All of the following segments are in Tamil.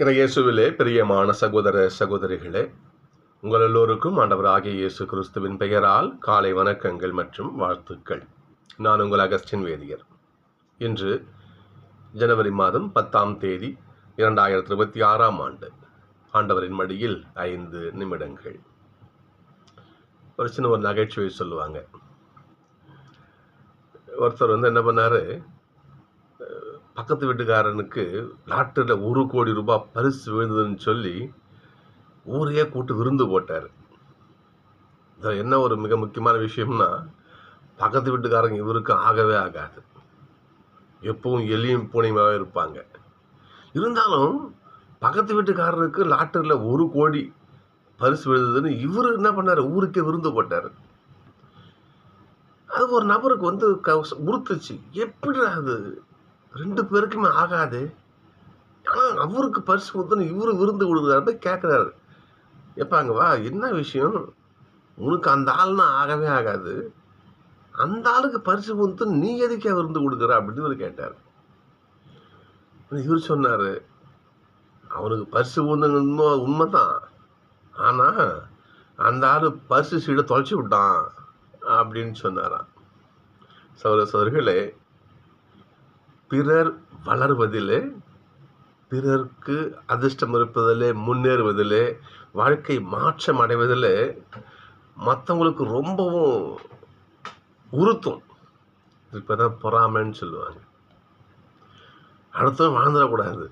இறையேசுவிலே இயேசுவிலே பிரியமான சகோதர சகோதரிகளே உங்கள் எல்லோருக்கும் ஆண்டவராகிய இயேசு கிறிஸ்துவின் பெயரால் காலை வணக்கங்கள் மற்றும் வாழ்த்துக்கள். நான் உங்கள் அகஸ்டின் வேதியர். இன்று ஜனவரி மாதம் பத்தாம் தேதி இரண்டாயிரத்தி இருபத்தி ஆறாம் ஆண்டு ஆண்டவரின் மடியில் ஐந்து நிமிடங்கள். ஒரு சின்ன ஒரு நகைச்சுவை சொல்லுவாங்க. ஒருத்தர் வந்து என்ன பண்ணாரு பக்கத்து வீட்டுக்காரனுக்கு லாட்டரியில் ஒரு கோடி ரூபாய் பரிசு விழுந்ததுன்னு சொல்லி ஊரையே கூட்டு விருந்து போட்டார். இதில் என்ன ஒரு மிக முக்கியமான விஷயம்னா பக்கத்து வீட்டுக்காரங்க இவருக்கு ஆகவே ஆகாது. எப்பவும் எலியும் பூனையுமாவே இருப்பாங்க. இருந்தாலும் பக்கத்து வீட்டுக்காரருக்கு லாட்டரியில் ஒரு கோடி பரிசு விழுந்ததுன்னு இவர் என்ன பண்ணார்? ஊருக்கே விருந்து போட்டார். அது ஒரு நபருக்கு வந்து க உறுத்துச்சு. எப்படி அது ரெண்டு பேருக்குமே ஆகாது. ஆனால் அவருக்கு பரிசு கொடுத்தோன்னு இவரு விருந்து கொடுக்குறாரு கேட்குறாரு எப்பாங்க வா என்ன விஷயம்? உனக்கு அந்த ஆள்னா ஆகவே ஆகாது. அந்த ஆளுக்கு பரிசு கொடுத்து நீ எதுக்கே விருந்து கொடுக்குற அப்படின்னு இவர் கேட்டார். இவர் சொன்னார் அவனுக்கு பரிசு உண்மை உண்மைதான். ஆனால் அந்த ஆள் பரிசு சீடை தொலைச்சி விட்டான் அப்படின்னு சொன்னாராம். சௌர சோர்களே பிறர் வளர்வதிலே பிறர்க்கு அதிர்ஷ்டம் இருப்பதிலே முன்னேறுவதிலே வாழ்க்கை மாற்றம் அடைவதில் மற்றவங்களுக்கு ரொம்பவும் உறுத்தும். இப்போ தான் பொறாமைன்னு சொல்லுவாங்க. அடுத்தவன் வாழ்ந்துடக்கூடாது.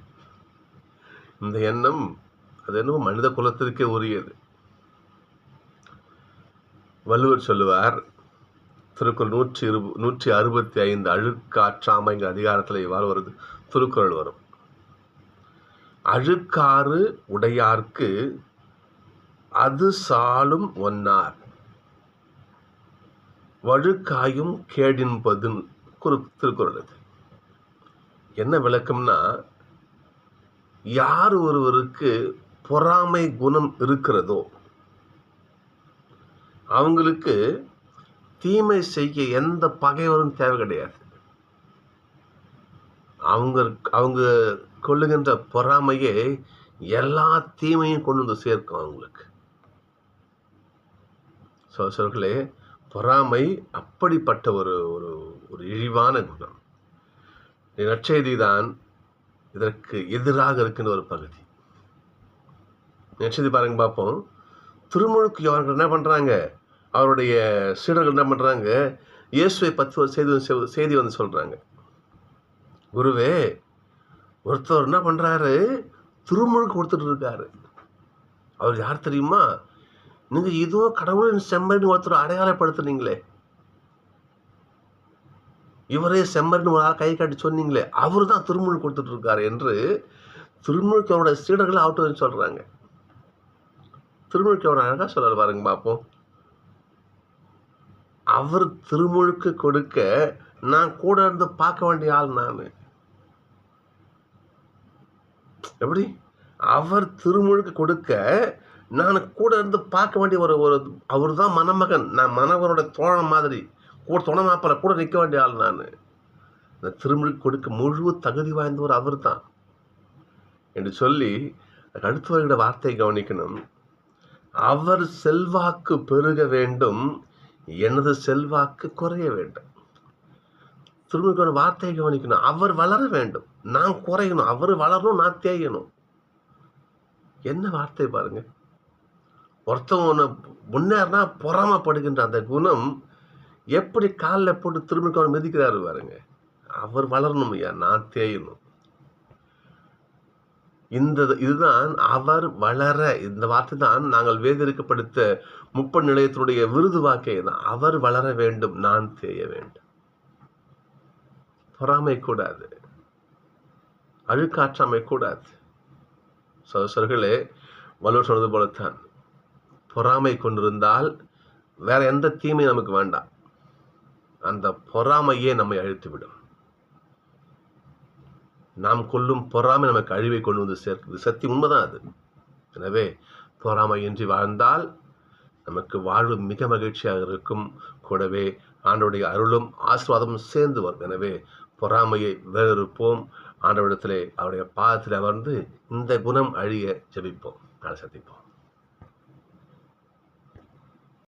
இந்த எண்ணம் அது என்னவோ மனித குலத்திற்கே உரியது. வள்ளுவர் சொல்லுவார் திருக்குறள் நூற்றி இரு நூற்றி அறுபத்தி ஐந்து அழுக்காற்றாமைங்கிற அதிகாரத்தில் இவ்வாறு வருது. திருக்குறள் வரும். அழுக்காறு உடையார்க்கு அது சாலும் ஒன்னார். வழுக்காயும் கேடின்பதுன்னு குறு திருக்குறள் இது. என்ன விளக்கம்னா யார் ஒருவருக்கு பொறாமை குணம் இருக்கிறதோ அவங்களுக்கு தீமை செய்ய எந்த பகைவரும் தேவை கிடையாது. அவங்க அவங்க கொள்ளுகின்ற பொறாமையே எல்லா தீமையும் கொண்டு வந்து சேர்க்கும் அவங்களுக்கு. சொல்களே பொறாமை அப்படிப்பட்ட ஒரு ஒரு ஒரு இழிவான குணம். நற்செய்தி தான் இதற்கு எதிராக இருக்கின்ற ஒரு பகுதி. நற்செய்தி பாருங்க பார்ப்போம். திருமுழுக்கு அவர்கள் என்ன பண்ணுறாங்க அவருடைய சீடர்கள் என்ன பண்ணுறாங்க இயேசுவை பற்றி ஒரு செய்தி வந்து செய்தி வந்து சொல்கிறாங்க குருவே ஒருத்தர் என்ன பண்ணுறாரு திருமுழுக்கு கொடுத்துட்டு இருக்காரு. அவர் யார் தெரியுமா? நீங்கள் இதோ கடவுளின் செம்மறின்னு ஒருத்தர் அடையாளப்படுத்துனீங்களே. இவரே செம்மறின்னு ஒரு ஆள் கை காட்டி சொன்னீங்களே அவர் தான் திருமுழு கொடுத்துட்டு இருக்காரு என்று திருமுழுக்கு அவருடைய சீடர்கள் ஆகட்டும் சொல்கிறாங்க திருமுழுக்கு அவர் அழகாக சொல்கிறார் பாருங்க பார்ப்போம். அவர் திருமுழுக்கு கொடுக்க நான் கூட இருந்து பார்க்க வேண்டிய ஆள் நான். எப்படி? அவர் திருமுழுக்கு கொடுக்க நான் கூட இருந்து பார்க்க வேண்டிய ஒரு ஒரு அவர் தான் மணமகன். நான் மணவரோட தோழன் மாதிரி. கூட துணை மாப்பிள்ள கூட நிற்க வேண்டிய ஆள் நான். இந்த திருமுழுக்கு கொடுக்க முழு தகுதி வாய்ந்தவர் அவர் தான் என்று சொல்லி அடுத்தவர்களோட வார்த்தை கவனிக்கணும். அவர் செல்வாக்கு பெருக வேண்டும். எனது செல்வாக்கு குறைய வேண்டும். திரும்ப வார்த்தையை கவனிக்கணும். அவர் வளர வேண்டும். நான் குறையணும். அவர் வளரணும் நான் தேயணும். என்ன வார்த்தை பாருங்க. ஒருத்தவங்க ஒன்று முன்னேறினா பொறாமப்படுகின்ற அந்த குணம் எப்படி காலில் போட்டு திரும்ப மிதிக்கிறாரு பாருங்க. அவர் வளரணும் ஐயா நான் தேயணும். இந்த இதுதான் அவர் வளர இந்த வார்த்தை தான் நாங்கள் வேதிருக்கப்படுத்த முப்பன் நிலையத்தினுடைய விருது வாக்கை தான். அவர் வளர வேண்டும் நான் தேய வேண்டும். பொறாமை கூடாது. அழுக்காற்றாமை கூடாது. சகோசர்களே வலுவர் சொன்னது போலத்தான். பொறாமை கொண்டிருந்தால் வேற எந்த தீமையும் நமக்கு வேண்டாம். அந்த பொறாமையே நம்மை அழித்துவிடும். நாம் கொல்லும் பொறாமை நமக்கு அழிவை கொண்டு வந்து சேர்க்கிறது சக்தி உண்மைதான் அது. எனவே பொறாமையின்றி வாழ்ந்தால் நமக்கு வாழ்வு மிக மகிழ்ச்சியாக இருக்கும். கூடவே ஆண்டோடைய அருளும் ஆசீர்வாதமும் சேர்ந்து வரும். எனவே பொறாமையை வேறறுப்போம் ஆண்டவரிடத்திலே அவருடைய பாதத்தில் அமர்ந்து இந்த குணம் அழிய ஜெபிப்போம். நான் சந்திப்போம்.